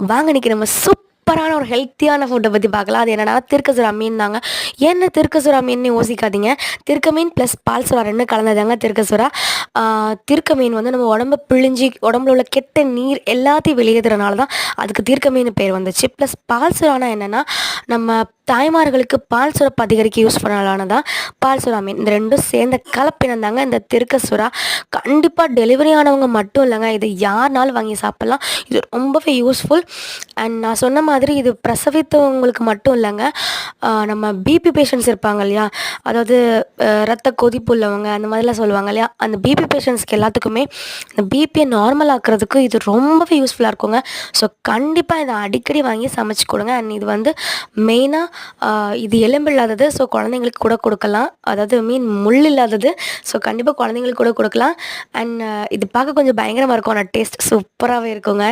வாங்க இன்னைக்கு நம்ம சூப் சூப்பரான ஒரு ஹெல்த்தியான ஃபுட்டை பற்றி பார்க்கலாம். அது என்னென்னா திருக்கசுரா மீன் தாங்க என்ன திருக்கசுரா மீன் யோசிக்காதீங்க. திருக்க மீன் ப்ளஸ் பால் சுறா ரெண்டு கலந்ததாங்க திருக்கசுரா. திருக்க மீன் வந்து நம்ம உடம்ப பிழிஞ்சி உடம்புல உள்ள கெட்ட நீர் எல்லாத்தையும் வெளியேற்றுறனால தான் அதுக்கு தீர்க்க மீன் பேர் வந்துச்சு. ப்ளஸ் பால் சுறானா என்னென்னா நம்ம தாய்மார்களுக்கு பால் சுரப்பு அதிகரிக்க யூஸ் பண்ணலானதான் பால் சுறா மீன் இந்த ரெண்டும் சேர்ந்த கலப்பினந்தாங்க இந்த திருக்க சுறா கண்டிப்பாக டெலிவரி ஆனவங்க மட்டும் இல்லைங்க. இது யாருனாலும் வாங்கி சாப்பிட்லாம். இது ரொம்பவே யூஸ்ஃபுல் அண்ட் நான் சொன்ன மாதிரி இது பிரசவித்தவங்களுக்கு மட்டும் இல்லைங்க. நம்ம பிபி பேஷண்ட்ஸ் இருப்பாங்க இல்லையா? அதாவது ரத்த கொதிப்பு உள்ளவங்க அந்த மாதிரிலாம் சொல்லுவாங்க இல்லையா? அந்த பிபி பேஷண்ட்ஸ்க்கு எல்லாத்துக்குமே இந்த பிபியை நார்மல் ஆக்குறதுக்கு இது ரொம்பவே யூஸ்ஃபுல்லாக இருக்குங்க. ஸோ கண்டிப்பாக இதை அடிக்கடி வாங்கி சமைச்சு கொடுங்க. அண்ட் இது வந்து மெயினாக இது எலும்பு இல்லாதது ஸோ குழந்தைங்களுக்கு கூட கொடுக்கலாம். அதாவது மீன் முள் இல்லாதது ஸோ கண்டிப்பாக குழந்தைங்களுக்கு கூட கொடுக்கலாம். அண்ட் இது பார்க்க கொஞ்சம் பயங்கரமாக இருக்கும். ஆனால் டேஸ்ட் சூப்பராகவே இருக்குங்க.